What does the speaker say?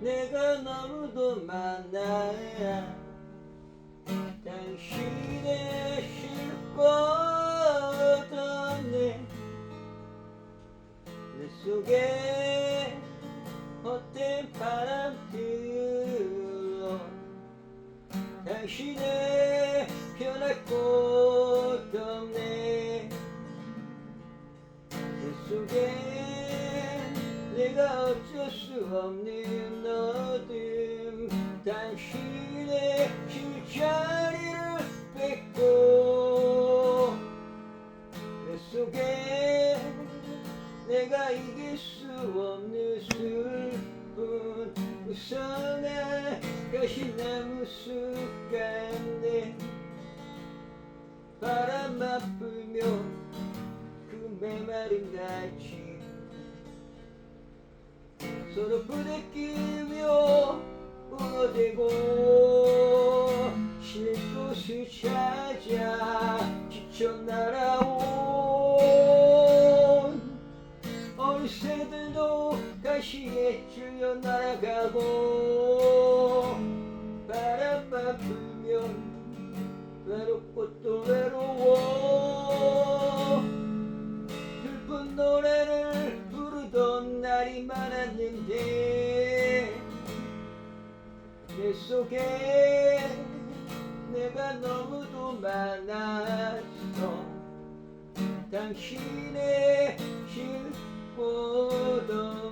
내가 너무도 많아 당신의 실과다네 내 속에 헛된 바람 들어 당신의 변할 곳 없네. 내 속에 내가 어쩔 수 없는 어둠 당신의 실자리를 뺏고 내 속에 내가 이길 수 없는 슬픈 우선한 가시나무 숲가운데 바람만 불며 그 메마른 다치 서로 부대끼며 울어대고 쉴 곳을 찾아 지쳐 날아온 어느새들도 가시에 찔려 날아가고 바람만 불면 외롭고 또 외로워 날이 많았는데 내 속에 내가 너무도 많았어. 당신의 실곳 없네